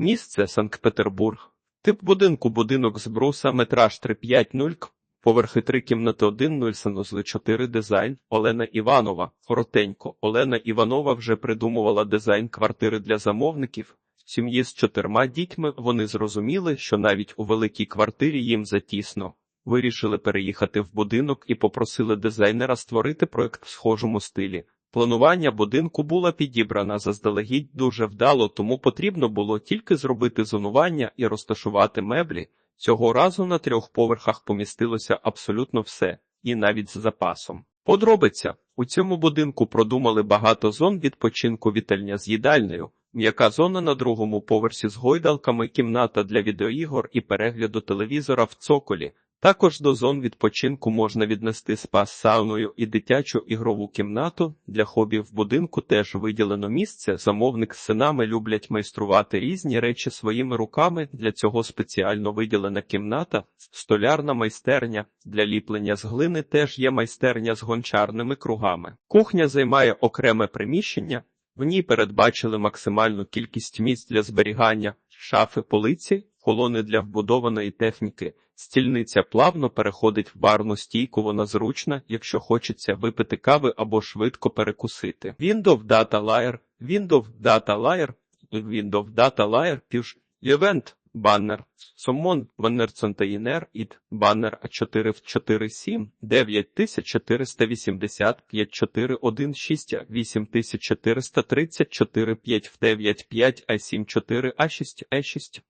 Місце Санкт-Петербург. Тип будинку будинок з бруса, метраж 350, поверхи 3 кімнати 1, 0 санузли 4 дизайн. Олена Іванова. Коротенько. Олена Іванова вже придумувала дизайн квартири для замовників. Сім'ї з чотирма дітьми вони зрозуміли, що навіть у великій квартирі їм затісно. Вирішили переїхати в будинок і попросили дизайнера створити проект в схожому стилі. Планування будинку було підібрано заздалегідь дуже вдало, тому потрібно було тільки зробити зонування і розташувати меблі. Цього разу на трьох поверхах помістилося абсолютно все, і навіть з запасом. Подробиця у цьому будинку продумали багато зон відпочинку вітальня з їдальнею, м'яка зона на другому поверсі з гойдалками, кімната для відеоігор і перегляду телевізора в цоколі. Також до зон відпочинку можна віднести спа з сауною і дитячу ігрову кімнату. Для хобі в будинку теж виділено місце. Замовник з синами люблять майструвати різні речі своїми руками. Для цього спеціально виділена кімната, столярна майстерня. Для ліплення з глини теж є майстерня з гончарними кругами. Кухня займає окреме приміщення. В ній передбачили максимальну кількість місць для зберігання, шафи, полиці, колони для вбудованої техніки. Стільниця плавно переходить в барну стійку, вона зручна, якщо хочеться випити кави або швидко перекусити. Windows Data Layer, Windows Data Layer, Windows Data Layer, Push, Event, баннер, Summon, баннер Container, id, баннер А4 в 47, 9480, 5416, 8434, 5 в 95, А74, А6, А6.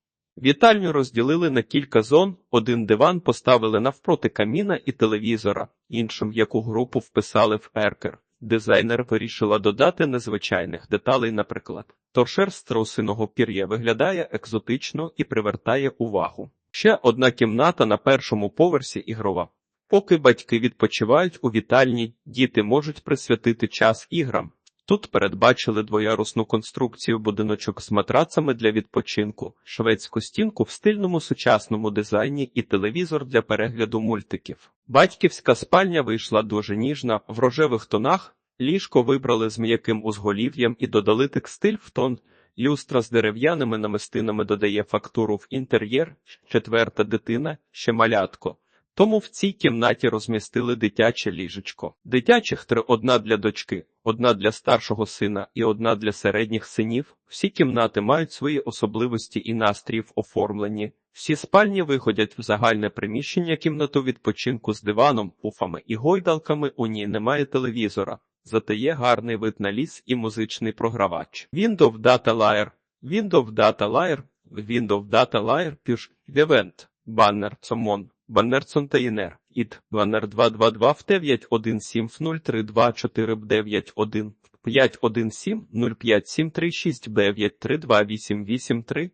Вітальню розділили на кілька зон, один диван поставили навпроти каміна і телевізора, іншим яку групу вписали в еркер. Дизайнер вирішила додати незвичайних деталей, наприклад. Торшер з трусиного пір'я виглядає екзотично і привертає увагу. Ще одна кімната на першому поверсі ігрова. Поки батьки відпочивають у вітальні, діти можуть присвятити час іграм. Тут передбачили двоярусну конструкцію будиночок з матрацами для відпочинку, шведську стінку в стильному сучасному дизайні і телевізор для перегляду мультиків. Батьківська спальня вийшла дуже ніжна, в рожевих тонах, ліжко вибрали з м'яким узголів'ям і додали текстиль в тон. Люстра з дерев'яними намистинами додає фактуру в інтер'єр, четверта дитина, ще малятко. Тому в цій кімнаті розмістили дитяче ліжечко. Дитячих три одна для дочки, одна для старшого сина і одна для середніх синів. Всі кімнати мають свої особливості і настрій в оформленні. Всі спальні виходять в загальне приміщення кімнату відпочинку з диваном, пуфами і гойдалками. У ній немає телевізора, зате є гарний вид на ліс і музичний програвач. Windows Data Layer, Windows Data Layer, Windows Data Layer, Push, Event, баннер, Summon. Баннер Цонтаїнер, ід, баннер 222 в 9170324 б 91 517 05736 9328883.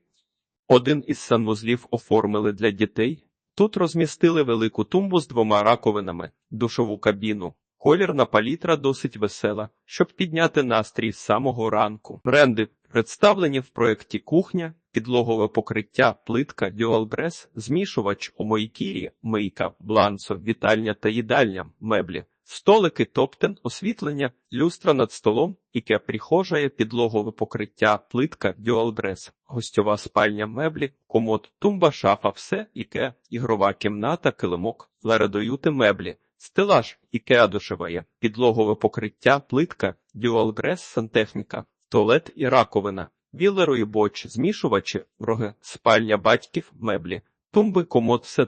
Один із санвузлів оформили для дітей. Тут розмістили велику тумбу з двома раковинами, душову кабіну. Колірна палітра досить весела, щоб підняти настрій з самого ранку. Бренди представлені в проєкті кухня, підлогове покриття, плитка, дюалбрес, змішувач у Мойкірі, мийка, блансо, вітальня та їдальня, меблі, столики, топтен, освітлення, люстра над столом, іке прихожає, підлогове покриття, плитка, дюалбрес, гостьова спальня, меблі, комод, тумба, шафа, все, іке, ігрова кімната, килимок, лередоюти меблі. Стелаж, ікеа душеває, підлогове покриття, плитка, дюалбрес, сантехніка, туалет і раковина, вілерої боч, змішувачі, роги, спальня батьків, меблі, тумби, комод, все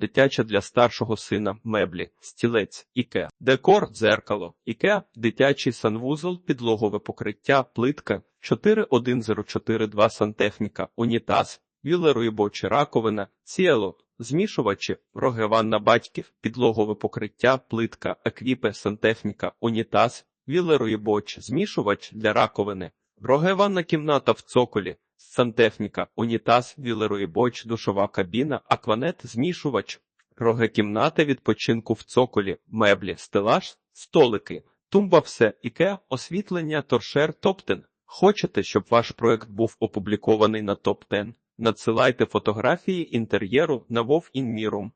дитяча для старшого сина, меблі, стілець, іке, декор, дзеркало, іке, дитячий санвузол, підлогове покриття, плитка, 41042 сантехніка, унітаз, вілерої бочі, раковина, ціло, змішувачі, роги ванна батьків, підлогове покриття, плитка, еквіпе, сантехніка, унітаз, вілерої боч, змішувач для раковини, роге ванна кімната в цоколі, сантехніка, унітаз, вілерої боч, душова кабіна, акванет, змішувач, роге кімната відпочинку в цоколі, меблі, стелаж, столики, тумба все, іке, освітлення, торшер, топтен. Хочете, щоб ваш проект був опублікований на топ 10 Надсилайте фотографії інтер'єру на Вов Інмірум.